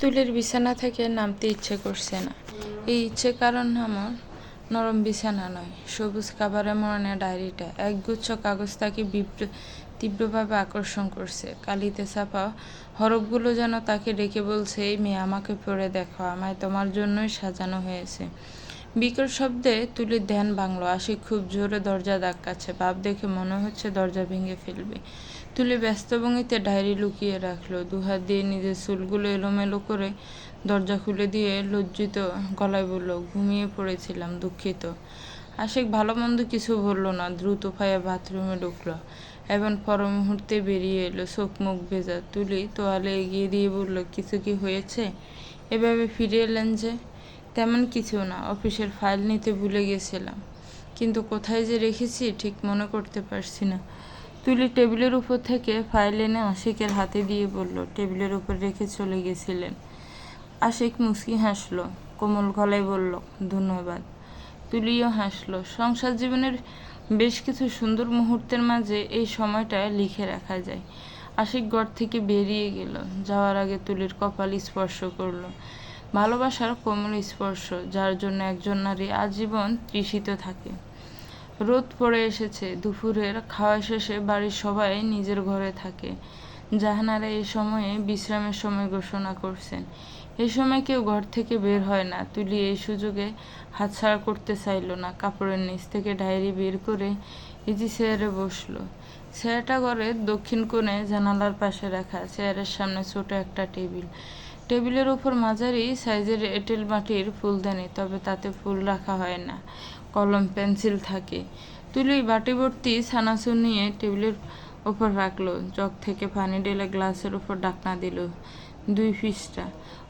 তুলির বিছানা থেকে নামতে ইচ্ছে করছে না। এই ইচ্ছে কারণ আমার নরম বিছানা নয়, সবুজ কাবারে মরণে ডায়েরিটা। একগুচ্ছ কাগজ তাকে বিব্র তীব্রভাবে আকর্ষণ করছে। কালিতে ছাপা হরফগুলো যেন তাকে ডেকে বলছে, এই মেয়ে, আমাকে পড়ে দেখো, আমায় তোমার জন্যই সাজানো হয়েছে। বিকট শব্দে তুলির ধ্যান ভাঙলো। আশিক খুব জোরে দরজা ধাক্কাচ্ছে ভাব দেখে মনে হচ্ছে দরজা ভেঙে ফেলবে। তুলি ব্যস্ত ভঙ্গিতে ডায়েরি লুকিয়ে রাখল। দুহাত দিয়ে নিজের চুলগুলো এলোমেলো করে দরজা খুলে দিয়ে লজ্জিত গলায় বলল, ঘুমিয়ে পড়েছিলাম, দুঃখিত। আশিক ভালো মন্দ কিছু বলল না, দ্রুত পায়ে বাথরুমে ঢুকলো এবং পর মুহূর্তে বেরিয়ে এলো। চোখ মুখ ভেজা তুলি তোয়ালে এগিয়ে দিয়ে বলল, কিছু কি হয়েছে? এভাবে ফিরে এলেন যে? তেমন কিছু না, অফিসের ফাইল নিতে ভুলে গেছিলাম। কিন্তু কোথায় যে রেখেছি, ঠিক মনে করতে পারছি না। তুলি টেবিলের উপর থেকে ফাইল এনে আশিকের হাতে দিয়ে বলল, টেবিলের উপর রেখে চলে গেছিলেন। আশিক মুসকি হাসলো, কোমল গলায় বলল, ধন্যবাদ। তুলিও হাসলো, সংসার জীবনের বেশ কিছু সুন্দর মুহূর্তের মাঝে এই সময়টা লিখে রাখা যায়। আশিক ঘর থেকে বেরিয়ে গেল, যাওয়ার আগে তুলির কপাল স্পর্শ করল, ভালোবাসার কোমল স্পর্শ, যার জন্য একজন নারী আজীবন তৃষিত থাকে। রোদ পড়ে এসেছে। দুপুরের খাওয়া শেষে বাড়ির সবাই নিজের ঘরে থাকে। জাহানারা এই সময়ে বিশ্রামের সময় ঘোষণা করছেন। এই সময় কেউ ঘর থেকে বের হয় না। তুলি এই সুযোগে হাতছাড়া করতে চাইলো না। কাপড়ের নিচ থেকে ডায়েরি বের করে ইজি চেয়ারে বসল। চেয়ারটা ঘরের দক্ষিণ কোণে জানালার পাশে রাখা। চেয়ারের সামনে ছোট একটা টেবিল। টেবিলের উপর মাঝারি সাইজের এঁটেল মাটির ফুলদানি, তবে তাতে ফুল রাখা হয় না। কলম, পেন্সিল থাকে। তুলি বাটি ভর্তি ছানাচুর নিয়ে টেবিলের ওপর রাখল। জগ থেকে পানি ঢেলে গ্লাসের উপর ডাকনা দিল। দুই ফিসটা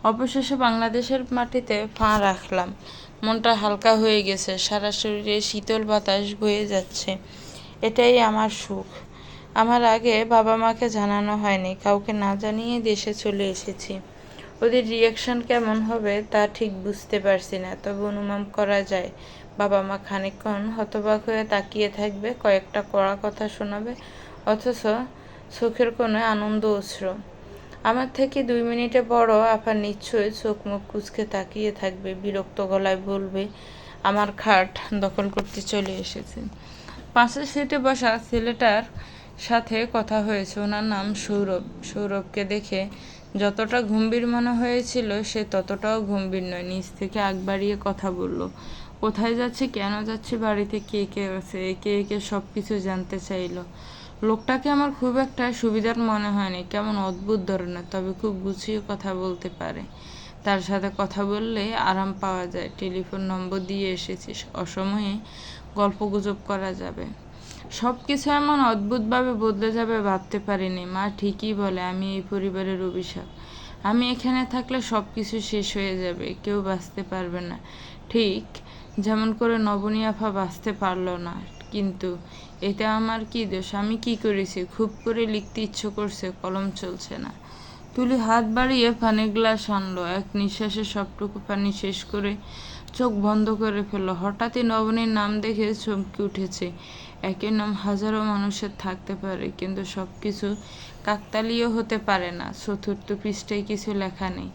অবশেষে বাংলাদেশের মাটিতে পা রাখলাম। মনটা হালকা হয়ে গেছে। সারা শরীরে শীতল বাতাস বয়ে যাচ্ছে। এটাই আমার সুখ। আমার আগে বাবা মাকে জানানো হয়নি। কাউকে না জানিয়ে দেশে চলে এসেছি। ওদের রিয়াকশন কেমন হবে তা ঠিক বুঝতে পারছি না। তবে অনুমান করা যায় বাবা মা খানিকক্ষণ হতবাক হয়ে তাকিয়ে থাকবে, কয়েকটা কড়া কথা শোনাবে, অথচ চোখের কোনো আনন্দ অশ্র। আমার থেকে দুই মিনিটে বড় আপার নিশ্চয়ই চোখ মুখ কুচকে তাকিয়ে থাকবে, বিরক্ত গলায় বলবে, আমার খাট দখল করতে চলে এসেছে। পাশের সিটে বসা ছেলেটার সাথে কথা হয়েছে ওনার নাম সৌরভ। সৌরভকে দেখে যতটা গম্ভীর মনে হয়েছিল, সে ততটাও গম্ভীর নয়। নিজ থেকে আগ বাড়িয়ে কথা বলল, কোথায় যাচ্ছে, কেন যাচ্ছে, বাড়িতে কে কে আছে একে একে সব কিছু জানতে চাইলো? লোকটাকে আমার খুব একটা সুবিধার মনে হয়নি, কেমন অদ্ভুত ধরনের, তবে খুব গুছিয়ে কথা বলতে পারে। তার সাথে কথা বললে আরাম পাওয়া যায়। টেলিফোন নম্বর দিয়ে এসেছিস, অসময়ে গল্প গুজব করা যাবে। সব কিছু এমন অদ্ভুতভাবে বদলে যাবে ভাবতে পারিনি। মা ঠিকই বলে, আমি এই পরিবারের অভিশাপ। আমি এখানে থাকলে সব কিছু শেষ হয়ে যাবে, কেউ বাঁচতে পারবে না। ঠিক যেমন করে নবনীয়াফা বাঁচতে পারল না, কিন্তু এতে আমার কি দোষ? আমি কি করেছি? খুব করে লিখতে ইচ্ছে করছে, কলম চলছে না। তুলি হাত বাড়িয়ে পানির গ্লাস আনলো, এক নিঃশ্বাসে সবটুকু পানি শেষ করে চোখ বন্ধ করে ফেলল। হঠাৎই নবনীর নাম দেখে চমকে উঠেছে। একই নাম হাজারো মানুষের থাকতে পারে, কিন্তু সব কিছু কাকতালীয় হতে পারে না। চতুর্থ পৃষ্ঠায় কিছু লেখা নেই।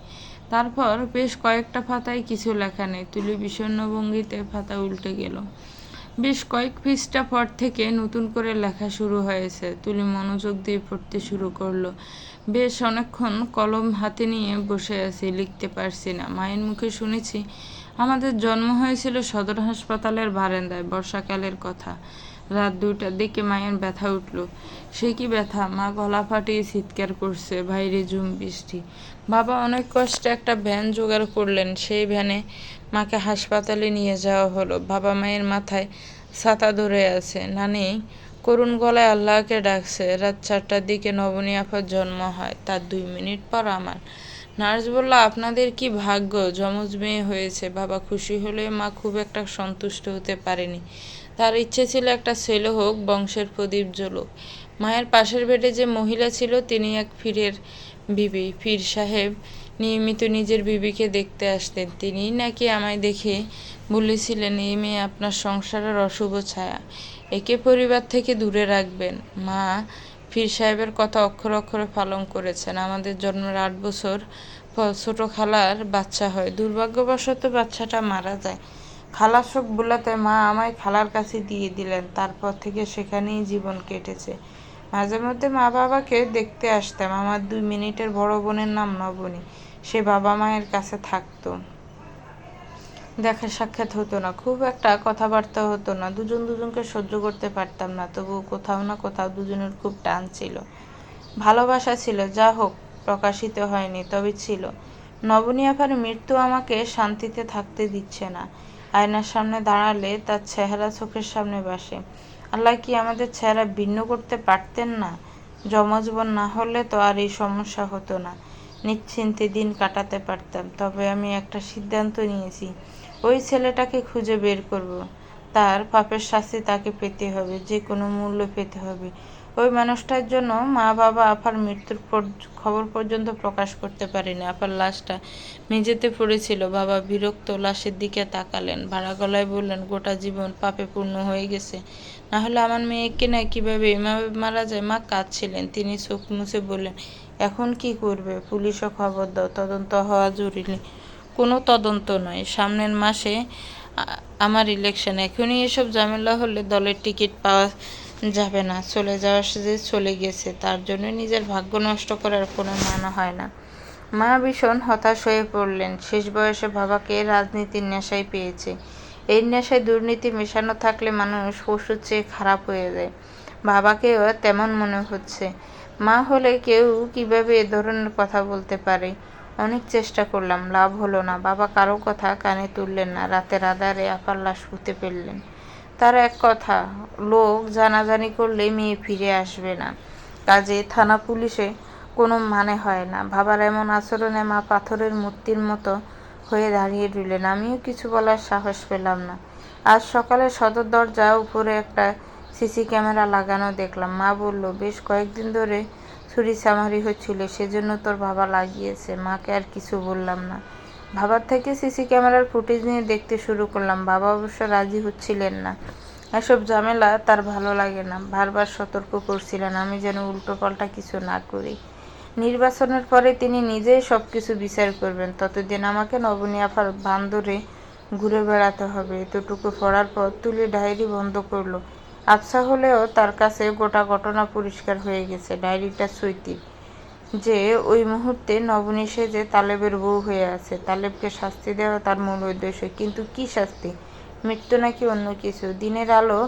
তারপর বেশ কয়েকটা পাতায় কিছু লেখা নেই। তুলি বিষণ্ণ ভঙ্গিতে পাতা উল্টে গেল। বেশ কয়েক পৃষ্ঠা পর থেকে নতুন করে লেখা শুরু হয়েছে। তুলি মনোযোগ দিয়ে পড়তে শুরু করল। বেশ অনেকক্ষণ কলম হাতে নিয়ে বসে আছি, লিখতে পারছি না। মায়ের মুখে শুনেছি আমাদের জন্ম হয়েছিল সদর হাসপাতালের বারান্দায়, বর্ষাকালের কথা। রাত দুটার দিকে মায়ের ব্যথা উঠল। সে কি ব্যথা? মা গলা ফাটিয়ে চিৎকার করছে বাইরে ঝুম বৃষ্টি। বাবা অনেক কষ্টে একটা ভ্যান জোগাড় করলেন, সেই ভ্যানে মাকে হাসপাতালে নিয়ে যাওয়া হলো। বাবা মায়ের মাথায় ছাতা ধরে আছে। নানি, করুণ গলায় আল্লাহকে ডাকছে, রাত চারটার দিকে নবনী আফার জন্ম হয়, তার দুই মিনিট পর আমার। নার্স বলল, আপনাদের কি ভাগ্য? যমজ মেয়ে হয়েছে। বাবা খুশি হলে মা খুব একটা সন্তুষ্ট হতে পারেনি। তার ইচ্ছে ছিল একটা ছেলে হোক, বংশের প্রদীপ জ্বলুক। মায়ের পাশের বেডে যে মহিলা ছিল, তিনি এক ফিরের বিবি। ফির সাহেব নিয়মিত নিজের বিবিকে দেখতে আসতেন। তিনি নাকি আমায় দেখে বলেছিলেন, এই মেয়ে আপনার সংসারের অশুভ ছায়া। একে পরিবার থেকে দূরে রাখবেন। মা পীর সাহেবের কথা অক্ষর অক্ষরে পালন করেছেন। আমাদের জন্মের আট বছর ছোট খালার বাচ্চা হয়। দুর্ভাগ্যবশত বাচ্চাটা মারা যায়। খালা শোক বোলাতে মা আমায় খালার কাছে দিয়ে দিলেন। তারপর থেকে সেখানেই জীবন কেটেছে। মাঝে মধ্যে মা বাবাকে দেখতে আসতাম। আমার দুই মিনিটের বড় বোনের নাম নবনী। সে বাবা মায়ের কাছে থাকতো। দেখা সাক্ষাৎ হতো না, খুব একটা কথাবার্তা হতো না, দুজন দুজনকে সহ্য করতে পারতাম না, তবুও কোথাও না কোথাও দুজনের খুব টান ছিল। ভালোবাসা ছিল, যা হোক, প্রকাশিত হয়নি, তবে ছিল। নবনী আপার মৃত্যু আমাকে শান্তিতে থাকতে দিচ্ছে না। আয়নার সামনে দাঁড়ালে তার চেহারা চোখের সামনে বাসে আল্লাহ কি আমাদের চেহারা ভিন্ন করতে পারতেন না? জমজবন না হলে তো আর এই সমস্যা হতো না। নিশ্চিন্তে দিন কাটাতে পারতাম, তবে আমি একটা সিদ্ধান্ত নিয়েছি। ওই ছেলেটাকে খুঁজে বের করব। তার পাপের শাস্তি তাকে পেতে হবে, যে কোনো মূল্য পেতে হবে। ওই মানুষটার জন্য মা বাবা আপার মৃত্যুর খবর পর্যন্ত প্রকাশ করতে পারেনি। আপার লাশটা মেঝেতে পড়েছিল। বাবা বিরক্ত লাশের দিকে তাকালেন। ভাড়া গলায় বললেন, গোটা জীবন পাপে পূর্ণ হয়ে গেছে। না হলে আমার মেয়েকে না কীভাবে এভাবে মারা যায়? মা কাঁদছিলেন। তিনি চোখ মুছে বললেন, এখন কি করবে? পুলিশও খবর দাও। তদন্ত হওয়া জরুরি। কোনো তদন্ত নয়। সামনের মাসে আমার ইলেকশন এখনই এসব ঝামেলা হলে দলের টিকিট পাওয়া যাবে না। চলে যাওয়ার যে চলে গেছে, তার জন্য নিজের ভাগ্য নষ্ট করার কোনো মানে হয় না। মা ভীষণ হতাশ হয়ে পড়লেন। শেষ বয়সে বাবাকে রাজনীতির নেশায় পেয়েছে। এই নেশায় দুর্নীতি মেশানো থাকলে মানুষ পশুর চেয়ে খারাপ হয়ে যায়। বাবাকেও তেমন মনে হচ্ছে। মা হলে কেউ কীভাবে এ ধরনের কথা বলতে পারে? অনেক চেষ্টা করলাম, লাভ হলো না। বাবা কারও কথা কানে তুললেন না, রাতের আধারে আপার লাশ পুঁতে ফেললেন। তার এক কথা, লোক জানাজানি করলে মেয়ে ফিরে আসবে না। কাজে থানা পুলিশে কোনো মানে হয় না। বাবার এমন আচরণে মা পাথরের মূর্তির মতো হয়ে দাঁড়িয়ে রইলেন। আমিও কিছু বলার সাহস পেলাম না। আজ সকালে সদর দরজা উপরে একটা সিসি ক্যামেরা লাগানো দেখলাম। মা বলল, বেশ কয়েকদিন ধরে ছুরি চামারি হচ্ছিল, সেজন্য তোর বাবা লাগিয়েছে। মাকে আর কিছু বললাম না। বাবার থেকে সিসি ক্যামেরার ফুটেজ নিয়ে দেখতে শুরু করলাম। বাবা অবশ্য রাজি হচ্ছিলেন না। এসব ঝামেলা তার ভালো লাগে না। বারবার সতর্ক করছিলেন, আমি যেন উল্টোপাল্টা কিছু না করি। নির্বাচনের পরে তিনি নিজেই সব কিছু বিচার করবেন। ততদিন আমাকে নবনী আফার বান্দরে ঘুরে বেড়াতে হবে। এতটুকু পড়ার পর তুলি ডায়েরি বন্ধ করল। আবসা হলেও তার কাছে গোটা ঘটনা পরিষ্কার হয়ে গেছে, ডায়েরিটা সৈতির যে ওই মুহূর্তে নবনী সেজে তালেবের বউ হয়ে আছে, তালেবকে শাস্তি দেওয়া তার মূল উদ্দেশ্য। কিন্তু কি শাস্তি? মৃত্যু নাকি অন্য কিছু? দিনের আলো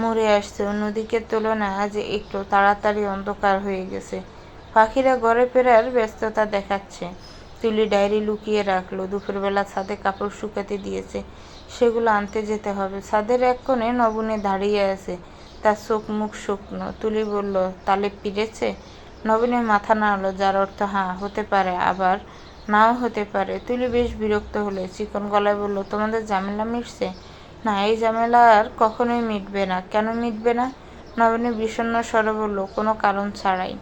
মরে আসছে, অন্যদিকে তুলনায় আজ একটু তাড়াতাড়ি অন্ধকার হয়ে গেছে। পাখিরা ঘরে ফেরার ব্যস্ততা দেখাচ্ছে। তুলি ডায়েরি লুকিয়ে রাখল, দুপুরবেলা ছাদে কাপড় শুকাতে দিয়েছে। সেগুলো আনতে যেতে হবে। ছাদের এক কোণে নবনে দাঁড়িয়ে আছে। তার চোখ মুখ শুকনো। তুলি বলল, তালে পিড়েছে নবীনের মাথা নাড়ল, যার অর্থ হ্যাঁ হতে পারে, আবার নাও হতে পারে। তুলি বেশ বিরক্ত হলে, চিকন গলায় বলল, তোমাদের ঝামেলা মিটছে? না, এই ঝামেলা আর কখনোই মিটবে না। কেন মিটবে না? নবীনে বিষণ্ন স্বরে বলল, কোনো কারণ ছাড়াই।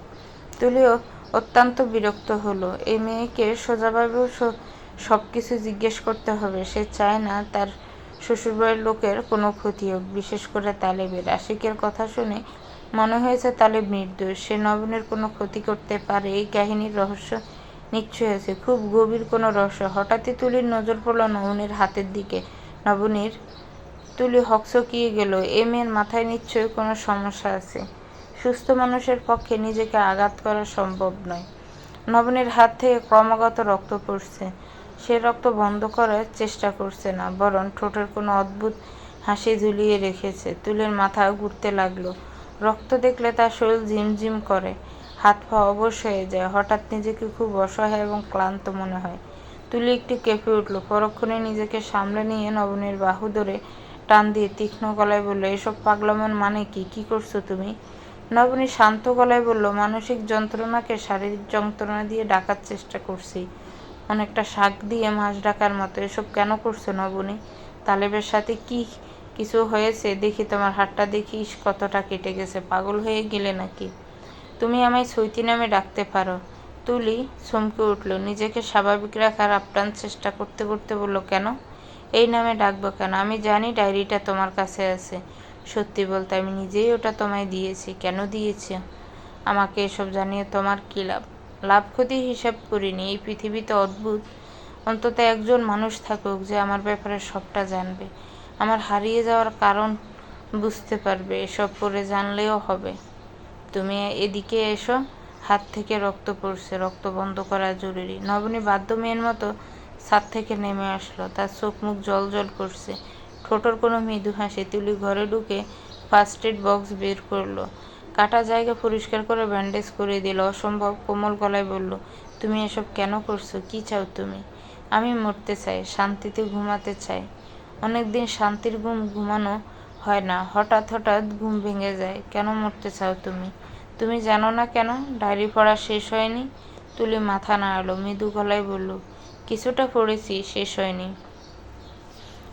তুলিও অত্যন্ত বিরক্ত হলো, এই মেয়েকে সোজাভাবে সব কিছু জিজ্ঞেস করতে হবে। সে চায় না তার শ্বশুরবাড়ির লোকের কোনো ক্ষতি হোক, বিশেষ করে তালেবের। আশিকের কথা শুনে মনে হয়েছে তালেব নির্দোষ। সে নবীনের কোনো ক্ষতি করতে পারে, এই কাহিনীর রহস্য নিশ্চয় আছে। খুব গভীর কোনো রহস্য। হঠাৎই তুলির নজর পড়ল নবনীর হাতের দিকে। নবনীর তুলি হকচকিয়ে গেল, এ মেয়ের মাথায় নিশ্চয়ই কোনো সমস্যা আছে। সুস্থ মানুষের পক্ষে নিজেকে আঘাত করা সম্ভব নয়। নবনীর হাত থেকে ক্রমাগত রক্ত পড়ছে। সে রক্ত বন্ধ করার চেষ্টা করছে না, বরং ঠোঁটের কোনো অদ্ভুত হাসি ঝুলিয়ে রেখেছে। তুলের মাথা ঘুরতে লাগল। রক্ত দেখলে তার শরীর ঝিমঝিম করে, হাত পা অবশ হয়ে যায়। হঠাৎ নিজেকে খুব অসহায় এবং ক্লান্ত মনে হয়। তুলি একটু কেঁপে উঠল। পরক্ষণে নিজেকে সামলে নিয়ে নবনীর বাহু ধরে টান দিয়ে তীক্ষ্ণ গলায় বলল, এসব পাগলামন মানে কি? কি করছ তুমি? নবনী শান্ত গলায় বলল, মানসিক যন্ত্রণাকে শারীরিক যন্ত্রণা দিয়ে ডাকার চেষ্টা করছি। অনেকটা শাক দিয়ে মাছ ডাকার মতো। এসব কেন করছ নবনী? তালেবের সাথে কি কিছু হয়েছে? দেখি তোমার হাতটা দেখিস কতটা কেটে গেছে। পাগল হয়ে গেলে নাকি? তুমি আমায় সৈতি নামে ডাকতে পারো। তুলি চমকে উঠল। নিজেকে স্বাভাবিক রাখার আপ্রাণ চেষ্টা করতে করতে বলল, কেন? এই নামে ডাকবো কেন? আমি জানি ডায়েরিটা তোমার কাছে আছে। সত্যি বলতে আমি নিজেই ওটা তোমায় দিয়েছি। কেন দিয়েছি? আমাকে এসব জানিয়ে তোমার কী লাভ? লাভ ক্ষতির হিসাব করিনি। এই পৃথিবীতে অদ্ভুত। অন্তত একজন মানুষ থাকুক যে আমার ব্যাপারে সবটা জানবে। আমার হারিয়ে যাওয়ার কারণ বুঝতে পারবে। এসব পরে জানলেও হবে। তুমি এদিকে এসো। হাত থেকে রক্ত পড়ছে। রক্ত বন্ধ করা জরুরি। নবনী বাধ্য মেয়ের মতো ছাদ থেকে নেমে আসলো। তার চোখ মুখ জল জল করছে। ঠোঁটর কোনো মৃদু হাসি তুলি ঘরে ঢুকে ফার্স্ট এড বক্স বের করল। কাটা জায়গা পরিষ্কার করে ব্যান্ডেজ করে দিল। অসম্ভব কোমল গলায় বলল, তুমি এসব কেন করছ? কি চাও তুমি? আমি মরতে চাই, শান্তিতে ঘুমাতে চাই। অনেক দিন শান্তির ঘুম ঘুমানো হয় না। হঠাৎ হঠাৎ ঘুম ভেঙে যায়। কেন মরতে চাও তুমি? তুমি জানো না কেন? ডায়েরি পড়া শেষ হয়নি? তুলি মাথা নাড়ালো। মৃদু গলায় বলল, কিছুটা পড়েছি, শেষ হয়নি।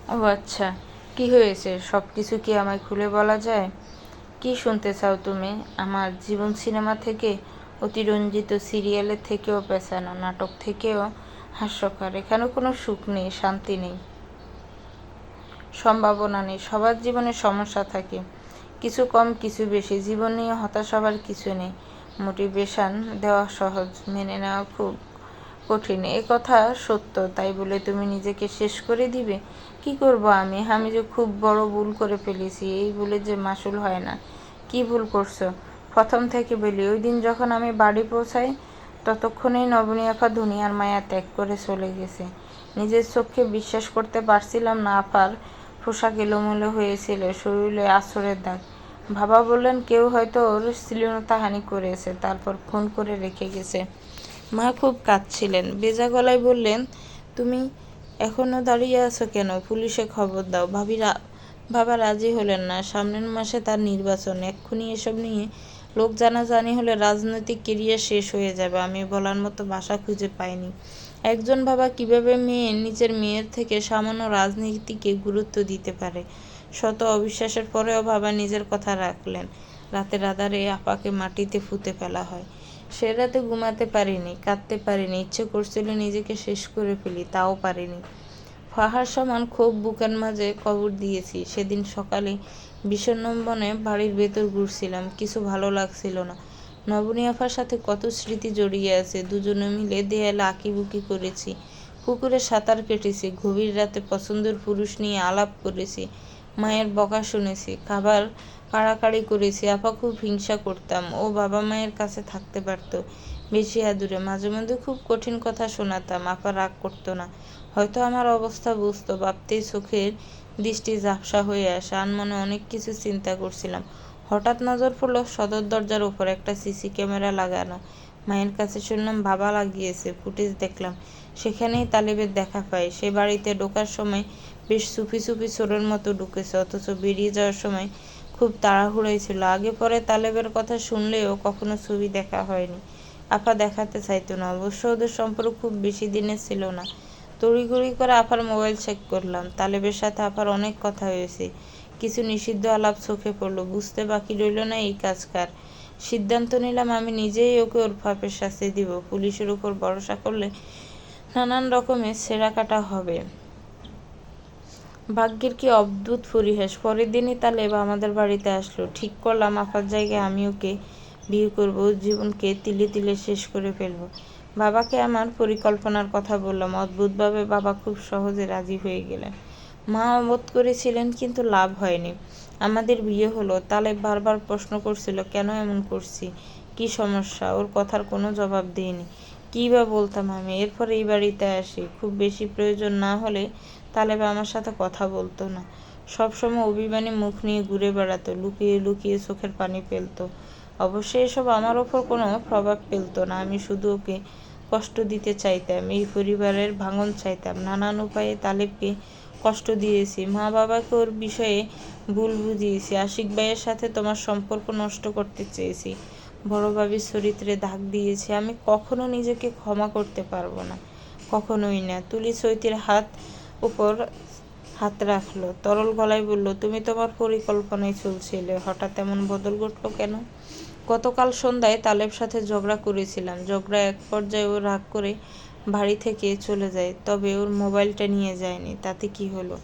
ও আচ্ছা কি হয়েছে? সব কিছু কি আমায় খুলে বলা যায়? কি শুনতে চাও তুমি? আমার জীবন সিনেমা থেকে অতিরঞ্জিত সিরিয়ালের থেকেও পেছানো, নাটক থেকেও হাস্যকর। এখানে কোনো সুখ নেই, শান্তি নেই। সম্ভাবনা নেই, সবার জীবনে সমস্যা থাকে। কিছু কম, কিছু বেশি। জীবন নিয়ে হতাশ হবার কিছু নেই। মোটিভেশন দেওয়া সহজ, মেনে নেওয়া খুব কঠিন। এ কথা সত্য, তাই বলে তুমি নিজেকে শেষ করে দিবে? কি করব আমি? আমি যে খুব বড় ভুল করে ফেলেছি, এই ভুলে যে মাসুল হয় না। কি ভুল করছ? প্রথম থেকে বলি, ওই দিন যখন আমি বাড়ি পৌঁছাই, ততক্ষণেই নবনী আফা দুনিয়ার মায়া ত্যাগ করে চলে গেছে। নিজের চোখে বিশ্বাস করতে পারছিলাম না আফার পোশাক এলোমেলো হয়েছিল, শরীরে আছরের দাগ। বাবা বললেন, কেউ হয়তো ওর শ্লীলতাহানি করেছে, তারপর ফোন করে রেখে গেছে। মা খুব কাঁদছিলেন। বেজা গলায় বললেন, তুমি এখনও দাঁড়িয়ে আছো কেন? পুলিশে খবর দাও। ভাবি রা- বাবা রাজি হলেন না। সামনের মাসে তার নির্বাচন। এক্ষুনি এসব নিয়ে লোক জানাজানি হলে রাজনৈতিক কেরিয়ার শেষ হয়ে যাবে। আমি বলার মতো ভাষা খুঁজে পাইনি। একজন বাবা কীভাবে মেয়ে, নিজের মেয়ের থেকে সামান্য রাজনীতিকে গুরুত্ব দিতে পারে? শত অবিশ্বাসের পরেও বাবা নিজের কথা রাখলেন। রাতের আধারে আপাকে মাটিতে ফুতে ফেলা হয়। সে রাতে ঘুমাতে পারিনি, কাঁদতে পারিনি। ইচ্ছে করছিল নিজেকে শেষ করে ফেলি, তাও পারিনি। ফাহার সমান খুব বুকের মাঝে কবর দিয়েছি। সেদিন সকালে বিষণ্ণবনে বাড়ির ভেতর ঘুরছিলাম, কিছু ভালো লাগছিল না। নবনী আফার সাথে কত স্মৃতি জড়িয়ে আছে, দুজনে মিলে দেয়ালে আঁকিবুকি করেছি, পুকুরে সাঁতার কেটেছি, গভীর রাতে পছন্দের পুরুষ নিয়ে আলাপ করেছি, মায়ের বকা শুনেছি, খাবার কাড়াকাড়ি করেছি, আপা খুব হিংসা করতাম। ও বাবা মায়ের কাছে থাকতে পারত বেশি আদুরে, মাঝে মধ্যে খুব কঠিন কথা শোনাতাম, আপা রাগ করতো না। হয়তো আমার অবস্থা বুঝতো, ভাবতেই চোখের দৃষ্টি ঝাপসা হয়ে আসে আনমনে অনেক কিছু চিন্তা করছিলাম। হঠাৎ নজর পড়ল সদর দরজার ওপর একটা সিসি ক্যামেরা লাগানো। মায়ের কাছে শুনলাম, বাবা লাগিয়েছে, ফুটেজ দেখলাম। সেখানেই তালেবের দেখা পাই সে বাড়িতে ঢোকার সময় বেশ চুপি চুপি চোরের মতো ঢুকেছে, অথচ বেরিয়ে যাওয়ার সময় খুব তাড়াহুড়োই ছিল। আগে পরে তালেবের কথা শুনলেও কখনো ছবি দেখা হয়নি। আফা দেখাতে চাইতো না, অবশ্য ওদের সম্পর্ক খুব বেশি দিনের ছিল না। তড়িঘড়ি করে আফার মোবাইল চেক করলাম। তালেবের সাথে আপার অনেক কথা হয়েছে। কিছু নিষিদ্ধ আলাপ চোখে পড়ল। বুঝতে বাকি রইল না এই কাজ কার। সিদ্ধান্ত নিলাম আমি নিজেই ওকে ওর ফাপের শাস্তি দিব। পুলিশের উপর ভরসা করলে নানান রকমের ছেঁড়া কাটা হবে। ভাগ্যের কি অদ্ভুত পরিহাস। পরের দিনই তালেব আমাদের বাড়িতে আসলো। ঠিক করলাম, আপার জায়গায় আমি ওকে বিয়ে করব, জীবনকে তিলে তিলে শেষ করে ফেলব। বাবাকে আমার পরিকল্পনার কথা বললাম। অদ্ভুতভাবে বাবা খুব সহজে রাজি হয়ে গেলেন। মা অবোধ করেছিলেন, কিন্তু লাভ হয়নি। আমাদের বিয়ে হলো। তালেব বারবার প্রশ্ন করছিল, কেন এমন করছি? কি সমস্যা? ওর কথার কোনো জবাব দিইনি। কী বা বলতাম আমি? এরপর এই বাড়িতে আসি। খুব বেশি প্রয়োজন না হলে তালেব আমার সাথে কথা বলতো না। সবসময় অভিমানী মুখ নিয়ে ঘুরে বেড়াতো, লুকিয়ে লুকিয়ে চোখের পানি ফেলতো। অবশ্যই এসব আমার ওপর কোনো প্রভাব ফেলতো না। আমি শুধু ওকে কষ্ট দিতে চাইতাম, এই পরিবারের ভাঙন চাইতাম। নানান উপায়ে তালেবকে কষ্ট দিয়েছি। মা বাবাকে ওর বিষয়ে ভুল বুঝিয়েছি। আশিক ভাইয়ের সাথে তোমার সম্পর্ক নষ্ট করতে চেয়েছি। বড় ভাবির চরিত্রে দাগ দিয়েছি। আমি কখনো নিজেকে ক্ষমা করতে পারব না। কখনোই না। তুলি চৈতির হাত উপর হাত রাখল। তরল গলায় বলল, তুমি তোমার পরিকল্পনায় চলছিলে। হঠাৎ এমন বদল ঘটলো কেন? গতকাল সন্ধ্যায় তালেব সাথে ঝগড়া করেছিলাম। ঝগড়া এক পর্যায়ে ও রাগ করে বাড়ি থেকে চলে যায়। তবে ওর মোবাইলটা নিয়ে যায়নি। তাতে কি হলো?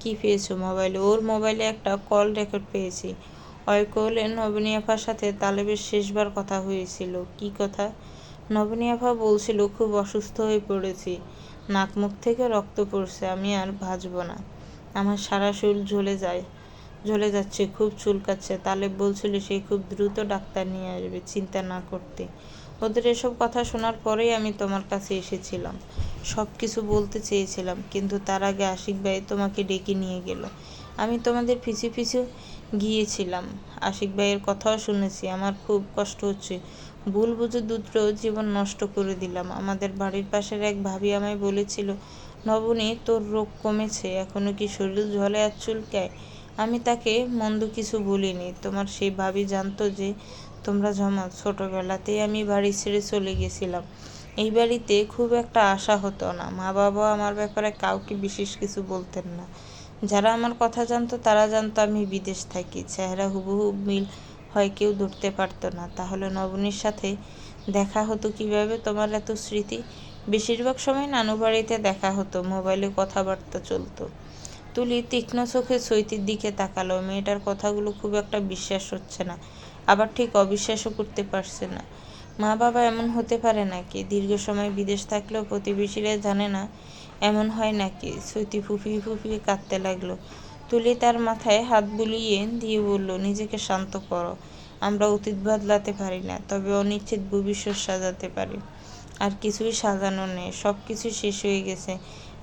কি পেয়েছ মোবাইলে? ওর মোবাইলে একটা কল রেকর্ড পেয়েছি। অয়কলে নবনী আপার সাথে তালেবের শেষবার কথা হয়েছিল। কি কথা? নবনী আভা বলছিল, খুব অসুস্থ হয়ে পড়েছি। নাক মুখ থেকে রক্ত পড়ছে, আমি আর ভাজব না। আমার সারা শরীর ঝলে যায়, ঝলে যাচ্ছে, খুব চুলকাচ্ছে। তালেব বলছিল, সে খুব দ্রুত ডাক্তার নিয়ে আসবে, চিন্তা না করতে। ওদের এসব কথা শোনার পরেই আমি তোমার কাছে এসেছিলাম। সব কিছু বলতে চেয়েছিলাম, কিন্তু তার আগে আশিক ভাই তোমাকে ডেকে নিয়ে গেল। আমি তোমাদের পিছু পিছু গিয়েছিলাম। আশিক ভাইয়ের কথাও শুনেছি, আমার খুব কষ্ট হচ্ছে। ভুল বুঝে দুটো জীবন নষ্ট করে দিলাম। আমাদের বাড়ির পাশের এক ভাবি আমায় বলেছিল, নবনী, তোর রোগ কমেছে, এখনও কি শরীর ঝলে আর চুলকায়? আমি তাকে, মন্দ কিছু বলিনি। তোমার সেই ভাবি জানতো যে তোমরা জমা ছোটবেলাতেই আমি বাড়ি ছেড়ে চলে গেছিলাম। এই বাড়িতে খুব একটা আশা হতো না। মা বাবা আমার ব্যাপারে কাউকে বিশেষ কিছু বলতেন না। যারা আমার কথা জানতো, তারা জানতো আমি বিদেশ থাকি। চেহারা হুবহু মিল হয়, কেউ ধরতে পারতো না। তাহলে নবনীর সাথে দেখা হতো কীভাবে? তোমার এত স্মৃতি? বেশিরভাগ সময় নানু বাড়িতে দেখা হতো, মোবাইলে কথাবার্তা চলতো। তুলি তীক্ষ্ণ চোখে চৈতির দিকে তাকালো। মেয়েটার কথাগুলো খুব একটা বিশ্বাস হচ্ছে না, আবার ঠিক অবিশ্বাসও করতে পারছে না। মা বাবা এমন হতে পারে নাকি? দীর্ঘ সময় বিদেশ থাকলেও প্রতিবেশীরা জানে না এমন হয় নাকি? সৈতি ফুফিয়ে ফুফিয়ে কাঁদতে লাগল। তুলি তার মাথায় হাত বুলিয়ে দিয়ে বলল, নিজেকে শান্ত করো। আমরা অতীত বদলাতে পারি না, তবে অনিশ্চিত ভবিষ্যৎ সাজাতে পারি। আর কিছুই সাজানো নেই সব কিছু শেষ হয়ে গেছে।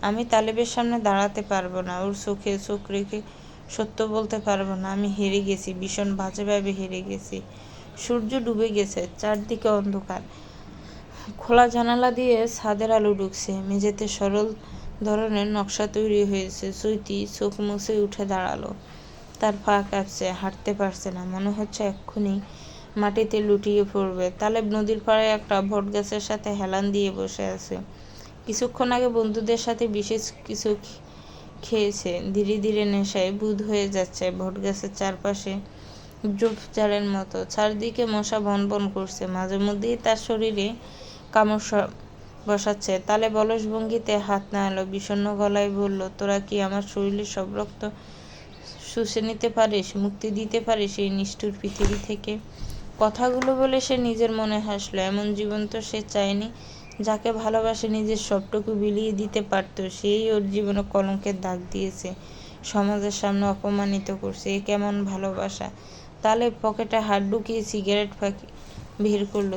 আমি তালেবের সামনে দাঁড়াতে পারব না, ওর চোখে চোখ রেখে সত্য বলতে পারব না। আমি হেরে গেছি, ভীষণ বাজেভাবে হেরে গেছি। সূর্য ডুবে গেছে, চারদিকে অন্ধকার। খোলা জানালা দিয়ে ছাদের আলো ঢুকছে। মেঝেতে সরল ধরনের নকশা তৈরি হয়েছে। সুইটি চোখ মুছে উঠে দাঁড়াল। তার পা কাঁপছে, হাঁটতে পারছে না। মনে হচ্ছে এক্ষুনি মাটিতে লুটিয়ে পড়বে। তালেব নদীর পাড়ে একটা বটগাছের সাথে হেলান দিয়ে বসে আছে। কিছুক্ষণ আগে বন্ধুদের সাথে বিশেষ কিছু খেয়েছে। ধীরে ধীরে নেশায় বুধ হয়ে যাচ্ছে বটগাছের চারপাশে ঝোপঝাড়ের মতো। চারদিকে মশা বন বন করছে। মাঝে মধ্যেই তার শরীরে কামড় বসাচ্ছে। তালে বলস ভঙ্গিতে হাত নাড়ালো বিষণ্ণ গলায় বলল, তোরা কি আমার শরীরের সব রক্ত শুষে নিতে পারিস, মুক্তি দিতে পারিস এই নিষ্ঠুর পৃথিবী থেকে? কথাগুলো বলে সে নিজের মনে হাসলো। এমন জীবন তো সে চায়নি, যাকে ভালোবাসে নিজের সবটুকু বিলিয়ে দিতে পারতো। সেই ওর জীবনে কলঙ্কের দাগ দিয়েছে, সমাজের সামনে অপমানিত করছে। এ কেমন ভালোবাসা? তালে পকেটে হাত ঢুকিয়ে সিগারেট ফাঁকি বের করল।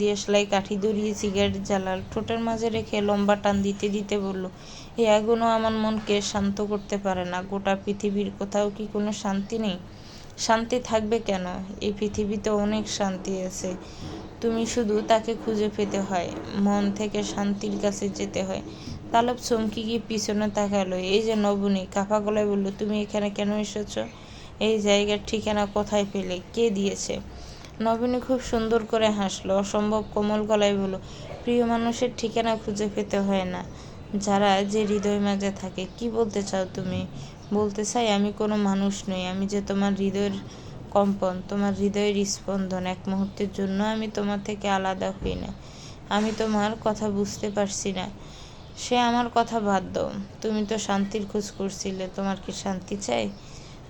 দিয়াশলাই কাঠি ধরিয়ে সিগারেট জ্বালাল। ঠোঁটের মাঝে রেখে লম্বা টান দিতে দিতে বলল এই আগুনও আমার মনকে শান্ত করতে পারে না। গোটা পৃথিবীর কোথাও কি কোনো শান্তি নেই? শান্তি থাকবে কেন? এই পৃথিবীতে অনেক শান্তি আছে। তুমি শুধু তাকে খুঁজে পেতে হয়। মন থেকে শান্তির কাছে যেতে হয়। তালব চমকি গিয়ে পিছনে তাকালো। এই যে নবনী কাফা গলায় বলল, তুমি এখানে কেন এসেছ? এই জায়গার ঠিকানা কোথায় পেলে? কে দিয়েছে? নবীনী খুব সুন্দর করে হাসলো। অসম্ভব কোমল গলায় বলল, প্রিয় মানুষের ঠিকানা খুঁজে পেতে হয় না। যারা যে হৃদয় মাঝে থাকে, কি বলতে চাও তুমি? বলতে চাই আমি কোনো মানুষ নই। আমি যে তোমার হৃদয়ের কম্পন, তোমার হৃদয়ের স্পন্দন, এক মুহূর্তের জন্য আমি তোমার থেকে আলাদা হই না। আমি তোমার কথা বুঝতে পারছি না। সে আমার কথা বাদ দাও। তুমি তো শান্তির খোঁজ করছিলে, তোমার কি শান্তি চাই?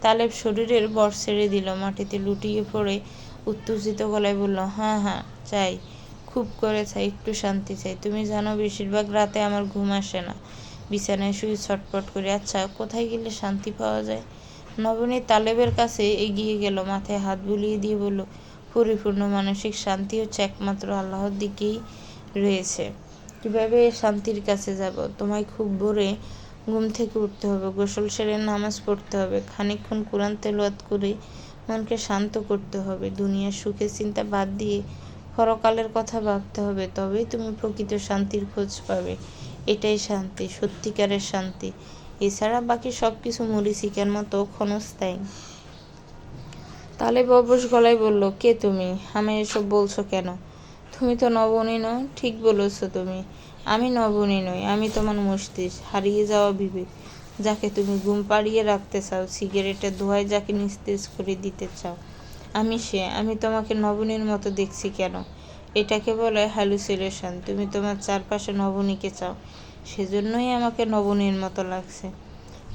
তালেব শরীরের বর ছেড়ে দিল। মাটিতে লুটিয়ে পড়ে উত্তেজিত গলায় বলল হ্যাঁ হ্যাঁ চাই। খুব করে চাই, একটু শান্তি চাই। তুমি জানো বেশিরভাগ রাতে আমার ঘুম আসে না। বিছানায় শুয়ে ছটপট করি। আচ্ছা কোথায় গেলে শান্তি পাওয়া যায়? নবনী তালেবের কাছে এগিয়ে গেল, মাথায় হাত বুলিয়ে দিয়ে বলল, পরিপূর্ণ মানসিক শান্তি হচ্ছে একমাত্র আল্লাহর দিকেই রয়েছে। কীভাবে শান্তির কাছে যাব? তোমায় খুব ভোরে ঘুম থেকে উঠতে হবে, গোসল সেরে নামাজ পড়তে হবে, খানিকক্ষণ কোরআন তেলাওয়াত করে মনকে শান্ত করতে হবে, দুনিয়ার সুখের চিন্তা বাদ দিয়ে পরকালের কথা ভাবতে হবে, তবেই তুমি প্রকৃত শান্তির খোঁজ পাবে। এটাই শান্তি, সত্যিকারের শান্তি। এছাড়া বাকি সব কিছু মরিচিকার মতো ক্ষণস্থায়ী। তালে ববস গলায় বলল, কে তুমি? আমি এসব বলছো কেন? তুমি তো নবনী নও ঠিক বলেছ তুমি। আমি নবনী নই, আমি তোমার মস্তিষ্ক। হারিয়ে যাওয়া বিবেক। যাকে তুমি ঘুম পাড়িয়ে রাখতে চাও সিগারেটের ধোঁয়ায় যাকে নিস্তেজ করে দিতে চাও। আমি সে, আমি তোমাকে নবনীর মতো দেখছি কেন? এটাকে বলে হ্যালুসিলেশন তুমি তোমার চারপাশে নবনীকে চাও। সেজন্যই আমাকে নবনীর মতো লাগছে।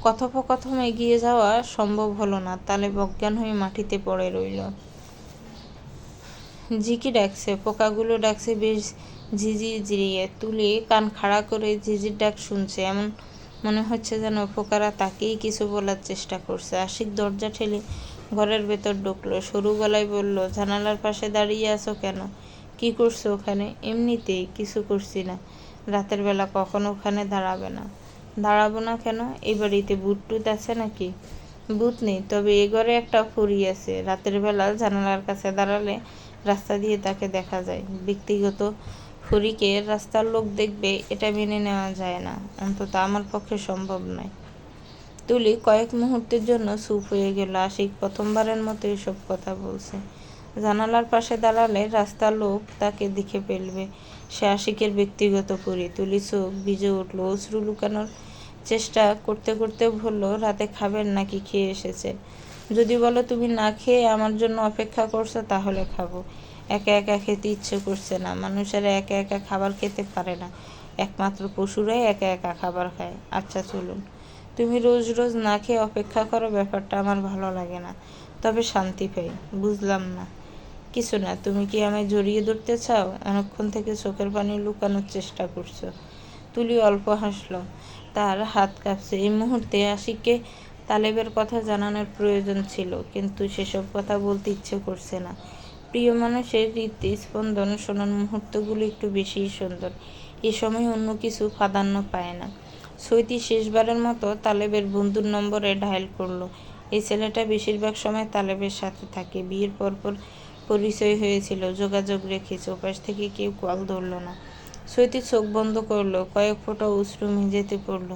কথোপকথন এগিয়ে যাওয়া সম্ভব হলো না। তালে বজ্ঞান হয়ে মাটিতে পড়ে রইল। ঝিকি ডাকছে, পোকাগুলো ডাকছে, বেশ ঝিঝি জিরিয়ে তুলি কান খাড়া করে ঝিঝির ডাক শুনছে। এমন মনে হচ্ছে যেন ফোকারা তাকেই কিছু বলার চেষ্টা করছে। আশিক দরজা ঠেলে ঘরের ভেতর ঢুকলো। সরু গলায় বলল, জানালার পাশে দাঁড়িয়ে আছো কেন? কি করছ ওখানে? এমনিতেই কিছু করছি না। রাতের বেলা কখনো ওখানে দাঁড়াবে না। দাঁড়াবো না কেন? এই বাড়িতে বুট টুত আছে নাকি? বুট নেই, তবে এ ঘরে একটা ফুরি আছে। রাতের বেলা জানালার কাছে দাঁড়ালে রাস্তা দিয়ে তাকে দেখা যায়। ব্যক্তিগত ফুরিকে রাস্তার লোক দেখবে, এটা মেনে নেওয়া যায় না। অন্তত আমার পক্ষে সম্ভব নয়। তুলি কয়েক মুহূর্তের জন্য চুপ হয়ে গেল, আশিক প্রথমবারের মতো এসব কথা বলছে। জানালার পাশে দাঁড়ালে রাস্তার লোক তাকে দেখে ফেলবে। সে আশিকের ব্যক্তিগত পরি। তুলি চোখ ভিজে উঠল, অশ্রু লুকানোর চেষ্টা করতে করতে বলল, রাতে খাবেন নাকি? খেয়ে এসেছেন। যদি বলো তুমি না খেয়ে আমার জন্য অপেক্ষা করছ, তাহলে খাব। একা একা খেতে ইচ্ছে করছে না। মানুষেরা একা একা খাবার খেতে পারে না। একমাত্র পশুরাই একা একা খাবার খায়। আচ্ছা চলুন। তুমি রোজ রোজ না খেয়ে অপেক্ষা করো, ব্যাপারটা আমার ভালো লাগে না। তবে শান্তি পাই। বুঝলাম না। কিছু না, তুমি কি আমায় জড়িয়ে ধরতে চাও? অনেকক্ষণ থেকে চোখের পানি লুকানোর চেষ্টা করছ। তুলি অল্প হাসলো। তার হাত কাঁপছে। এই মুহূর্তে আশিককে তালেবের কথা জানানোর প্রয়োজন ছিল, কিন্তু সেসব কথা বলতে ইচ্ছে করছে না। প্রিয় মানুষের রীতি স্পন্দন শোনার মুহূর্তগুলো একটু বেশিই সুন্দর। এ সময় অন্য কিছু প্রাধান্য পায় না। সৈতি শেষবারের মতো তালেবের বন্ধুর নম্বরে ডায়াল করল। এই ছেলেটা বেশিরভাগ সময় তালেবের সাথে থাকে। বিয়ের পরপর পরিচয় হয়েছিল। যোগাযোগ রেখেছে ওপাশ থেকে কেউ কল ধরলো না। সৈতি চোখ বন্ধ করল। কয়েক ফোঁটা উষ্ণ মেঝেতে পড়ল।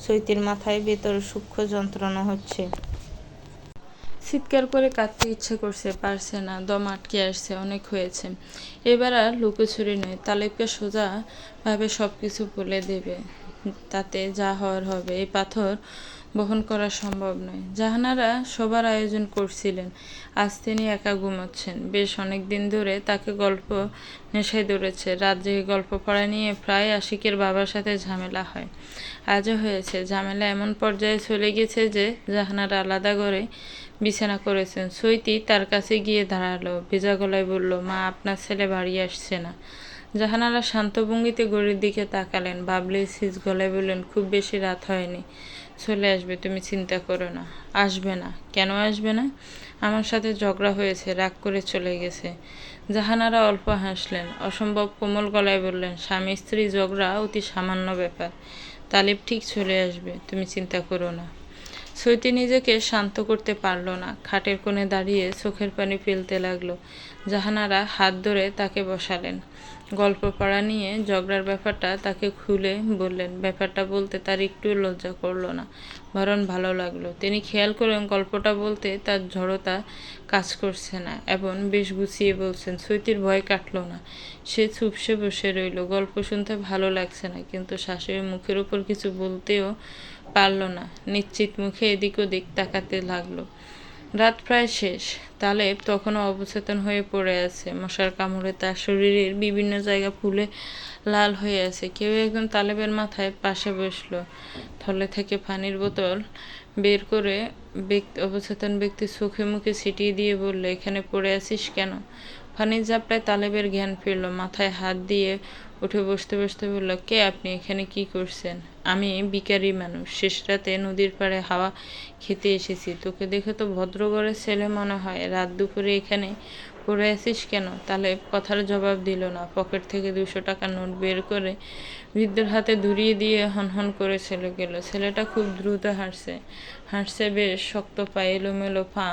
সৈতির মাথায় ভেতর সূক্ষ্ম যন্ত্রণা হচ্ছে। চিৎকার করে কাঁদতে ইচ্ছে করছে, পারছে না, দম আটকে আসছে, অনেক হয়েছে। এবার আর লুকোছুরি নয়, তালেবকে সোজাভাবে সব কিছু বলে দেবে, তাতে যা হওয়ার হবে। এই পাথর বহন করা সম্ভব নয়। জাহানারা সবার আয়োজন করছিলেন, আজ তিনি একা ঘুমাচ্ছেন। বেশ অনেক দিন ধরে তাকে গল্প নেশায় ধরেছে। রাত জেগে গল্প পড়া নিয়ে প্রায় আশিকের বাবার সাথে ঝামেলা হয়। আজও হয়েছে। ঝামেলা এমন পর্যায়ে চলে গেছে যে, জাহানারা আলাদা করে বিছানা করেছেন। সৈতি তার কাছে গিয়ে দাঁড়াল। ভেজা গলায় বলল, মা, আপনার ছেলে বাড়ি আসছে না। জাহানারা শান্ত ভঙ্গিতে গড়ির দিকে তাকালেন। বাবলি সিজ গলায় বললেন, খুব বেশি রাত হয়নি। চলে আসবে, তুমি চিন্তা করো না। আসবে না। কেন আসবে না? আমার সাথে ঝগড়া হয়েছে, রাগ করে চলে গেছে। জাহানারা অল্প হাসলেন। অসম্ভব কোমল গলায় বললেন, স্বামী স্ত্রী ঝগড়া অতি সামান্য ব্যাপার। তালিব ঠিক চলে আসবে, তুমি চিন্তা করো না। সৈতি নিজেকে শান্ত করতে পারল না। খাটের কোণে দাঁড়িয়ে চোখের পানি ফেলতে লাগল। জাহানারা হাত ধরে তাকে বসালেন। গল্প পড়া নিয়ে ঝগড়ার ব্যাপারটা তাকে খুলে বললেন। ব্যাপারটা বলতে তার একটু লজ্জা করল না। বরং ভালো লাগল। তিনি খেয়াল করেন গল্পটা বলতে তার জড়তা কাজ করছে না এবং বেশ গুছিয়ে বলছেন সৈতির ভয় কাটলো না। সে চুপসে বসে রইল। গল্প শুনতে ভালো লাগছে না, কিন্তু শাশুড়ির মুখের উপর কিছু বলতেও পারল না। নিশ্চিত মুখে এদিক ওদিক তাকাতে লাগল। রাত প্রায় শেষ। তালেব তখনও অবচেতন হয়ে পড়ে আছে। মশার কামড়ে তার শরীরের বিভিন্ন জায়গা ফুলে লাল হয়ে আছে। কেউ একজন তালেবের মাথায় পাশে বসল। থলে থেকে পানির বোতল বের করে ব্যক্তি অবচেতন ব্যক্তি চোখে মুখে ছিটিয়ে দিয়ে বলল, এখানে পড়ে আছিস কেন? পানির জাপটায় তালেবের জ্ঞান ফিরল, মাথায় হাত দিয়ে উঠে বসতে বসতে বলল, কে আপনি? এখানে কি করছেন? আমি বিকারি মানুষ। শেষ রাতে নদীর পাড়ে হাওয়া খেতে এসেছি। তোকে দেখে তো ভদ্রগড়ের ছেলে মনে হয়। রাত দুপুরে এখানে পড়ে আছিস কেন? তাহলে কথার জবাব দিল না। পকেট থেকে দুশো টাকা নোট বের করে বৃদ্ধের হাতে ধরিয়ে দিয়ে হনহন করে ছেলে গেল। ছেলেটা খুব দ্রুত হাঁটছে। হাঁটছে বেশ শক্ত পা এলোমেলো পা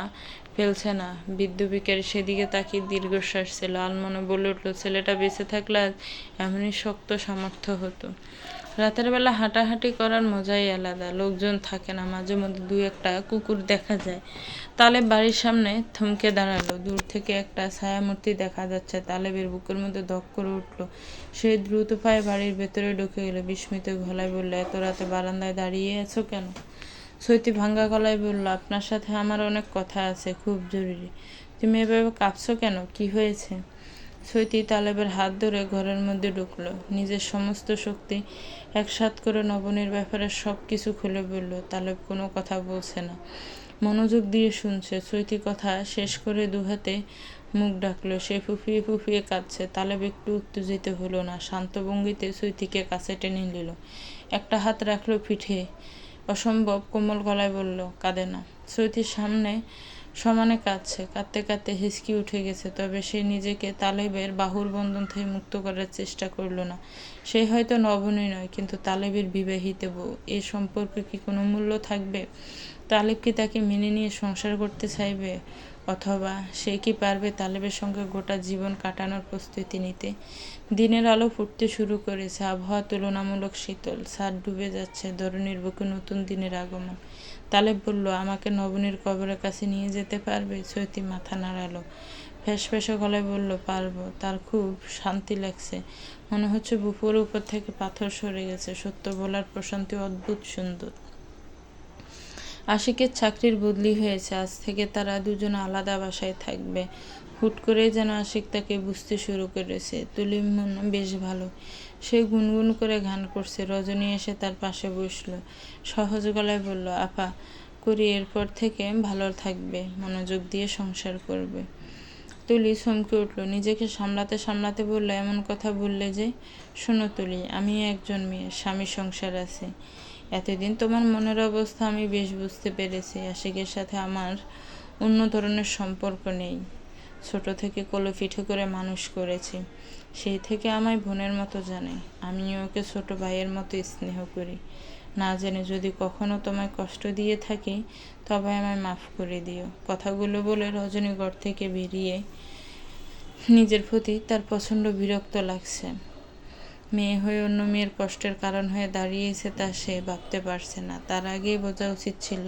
ফেলছে না। বৃদ্ধ বিকারী সেদিকে তাকিয়ে দীর্ঘশ্বাস ছিল। আলমনে বলে উঠল, ছেলেটা বেঁচে থাকলে এমনই শক্ত সামর্থ্য হতো। রাতের বেলা হাঁটাহাঁটি করার মজাই আলাদা। লোকজন থাকে না, মাঝে মধ্যে দু একটা কুকুর দেখা যায়। তালেব বাড়ির সামনে থমকে দাঁড়াল। দূর থেকে একটা ছায়ামূর্তি দেখা যাচ্ছে। তালেবের বুকের মধ্যে ধক করে উঠল। সে দ্রুত পায়ে বাড়ির ভেতরে ঢুকে গেল। বিস্মিত গলায় বলল, এত রাতে বারান্দায় দাঁড়িয়ে আছো কেন? সৈতি ভাঙ্গা গলায় বলল, আপনার সাথে আমার অনেক কথা আছে, খুব জরুরি। তুমি এভাবে কাঁপছো কেন? কি হয়েছে? সৈতি তালেবের হাত ধরে ঘরের মধ্যে ঢুকলো। নিজের সমস্ত শক্তি একসাথ করে নবনীর ব্যাপারে সব কিছু খুলে বলল, তালেব কোনো কথা বলছে না। মনোযোগ দিয়ে শুনছে। চৈতি কথা শেষ করে দুহাতে মুখ ডাকলো সে ফুফিয়ে ফুফিয়ে কাঁদছে। তালেব একটু উত্তেজিত হলো না। শান্ত ভঙ্গিতে সুইতিকে কাছে টেনে নিল। একটা হাত রাখল পিঠে। অসম্ভব কোমল গলায় বলল, কাঁদে না। সৈতির সামনে সমানে কাঁদছে, কাঁদতে কাঁদতে হিসকি উঠে গেছে, তবে সে নিজেকে তালেবের বাহুর বন্ধন থেকে মুক্ত করার চেষ্টা করল না। সে হয়তো নবনী নয়, কিন্তু তালেবের বিবাহিত বউ, এ সম্পর্কে কি কোনো মূল্য থাকবে? তালেব কি তাকে মেনে নিয়ে সংসার করতে চাইবে? অথবা সে কি পারবে তালেবের সঙ্গে গোটা জীবন কাটানোর প্রস্তুতি নিতে? দিনের আলো ফুটতে শুরু করেছে, আবহাওয়া তুলনামূলক শীতল সার ডুবে যাচ্ছে ধরনীর বুকে নতুন দিনের আগমন। তালেব বলল, আমাকে নবনীর কবরের কাছে নিয়ে যেতে পারবে? চৈতি মাথা নাড়ালো। ফ্যাস ফ্যাসে গলায় বলল, পারব। তার খুব শান্তি লাগছে। মনে হচ্ছে বুপুর উপর থেকে পাথর সরে গেছে। সত্য বলার প্রশান্তি অদ্ভুত সুন্দর। আশিকের চাকরির বদলি হয়েছে। আজ থেকে তারা দুজন আলাদা বাসায় থাকবে। হুট করে যেন আশিক তাকে বুঝতে শুরু করেছে। তুলির মন বেশ ভালো। সে গুনগুন করে গান করছে। রজনী এসে তার পাশে বসল। সহজ গলায় বলল, আপা, করি, এরপর থেকে ভালো থাকবে। মনোযোগ দিয়ে সংসার করবে। তুলি চমকে উঠল। নিজেকে সামলাতে সামলাতে বলল, এমন কথা বললে যে, শোনো তুলি আমি একজন মেয়ে স্বামী সংসার আছে। এতদিন তোমার মনের অবস্থা আমি বেশ বুঝতে পেরেছি। আশিকের সাথে আমার অন্য ধরনের সম্পর্ক নেই। ছোট থেকে কোলে পিঠে করে মানুষ করেছি। সেই থেকে আমায় বোনের মতো জানে। আমিও ওকে ছোট ভাইয়ের মতো স্নেহ করি। না জেনে যদি কখনো তোমায় কষ্ট দিয়ে থাকি, তবে আমায় মাফ করে দিও। কথাগুলো বলে রজনী ঘর থেকে বেরিয়ে নিজের প্রতি তার প্রচণ্ড বিরক্ত লাগছে। মেয়ে হয়ে অন্য মেয়ের কষ্টের কারণ হয়ে দাঁড়িয়েছে তা সে ভাবতে পারছে না। তার আগেই বোঝা উচিত ছিল,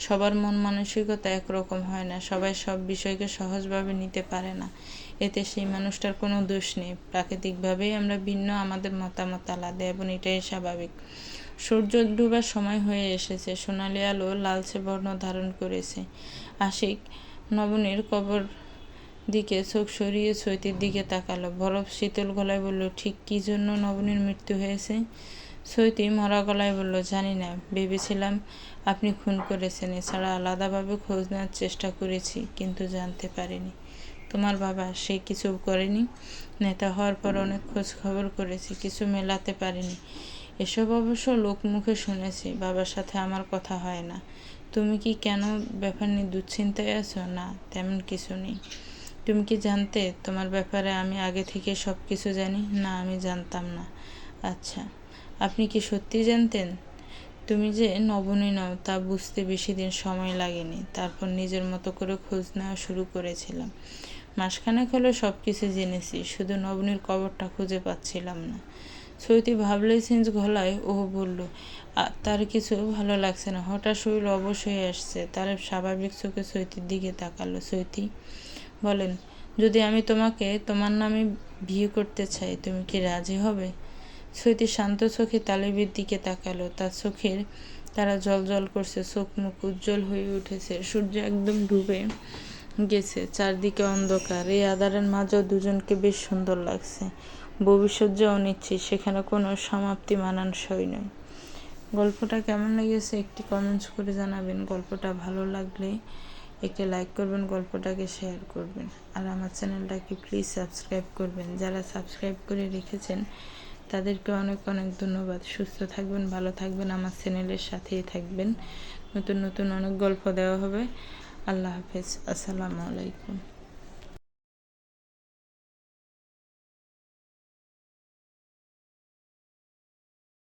সবার মন মানসিকতা একরকম হয় না, সবাই সব বিষয়কে সহজভাবে নিতে পারে না। এতে সেই মানুষটার কোনো দোষ নেই। প্রাকৃতিকভাবেই আমরা ভিন্ন, আমাদের মতামত আলাদা এবং এটাই স্বাভাবিক। সূর্য ডুবার সময় হয়ে এসেছে, সোনালি আলো লালচে বর্ণ ধারণ করেছে। আশিক নবনীর কবর দিকে চোখ সরিয়ে চৈতির দিকে তাকালো। বরফ শীতল গলায় বলল, ঠিক কী জন্য নবনীর মৃত্যু হয়েছে? সৈতি মরা গলায় বলল, জানি না। ভেবেছিলাম আপনি খুন করেছেন। এছাড়া আলাদাভাবে খোঁজ নেওয়ার চেষ্টা করেছি, কিন্তু জানতে পারিনি। তোমার বাবা, সে কিছু করেনি? নেতা হওয়ার পর অনেক খোঁজ খবর করেছি, কিছু মেলাতে পারিনি। এসব অবশ্য লোকমুখে শুনেছি। বাবার সাথে আমার কথা হয় না। তুমি কি কেন ব্যাপার নিয়ে দুশ্চিন্তায় আছো? না, তেমন কিছু নেই। তুমি কি জানতে তোমার ব্যাপারে আমি আগে থেকে সব কিছু জানি? না, আমি জানতাম না। আচ্ছা আপনি কি সত্যি জানতেন? তুমি যে নবনী নও তা বুঝতে বেশি দিন সময় লাগেনি। তারপর নিজের মতো করে খোঁজ নেওয়া শুরু করেছিলাম। মাসখানেক হলো সব কিছু জেনেছি, শুধু নবনীর কবরটা খুঁজে পাচ্ছিলাম না। সৈতি ভাবলেই সেন্স গলায় ও বলল তার কিছু ভালো লাগছে না। হঠাৎ শরীর অবশ্যই আসছে। তার স্বাভাবিক চোখে সৈতির দিকে তাকালো। সৈতি বলেন, যদি আমি তোমাকে তোমার নামে বিয়ে করতে চাই, তুমি কি রাজি হবে? সৈতি শান্ত চোখে তালেবের দিকে তাকালো। তার চোখের তারা জল জল করছে, চোখ মুখ উজ্জ্বল হয়ে উঠেছে। সূর্য একদম ডুবে গেছে, চারদিকে অন্ধকার। এই আধারের মাঝেও দুজনকে বেশ সুন্দর লাগছে। ভবিষ্যৎ যে অনিশ্চিত সেখানে কোনো সমাপ্তি মানানসই নয়। গল্পটা কেমন লেগেছে একটি কমেন্টস করে জানাবেন। গল্পটা ভালো লাগলে একটি লাইক করবেন, গল্পটাকে শেয়ার করবেন। আর আমার চ্যানেলটাকে প্লিজ সাবস্ক্রাইব করবেন। যারা সাবস্ক্রাইব করে রেখেছেন, তাদেরকে অনেক অনেক ধন্যবাদ। সুস্থ থাকবেন, ভালো থাকবেন, আমার চ্যানেলের সাথেই থাকবেন। নতুন নতুন অনেক গল্প দেওয়া হবে। আল্লাহ হাফেজ। আসসালামু আলাইকুম।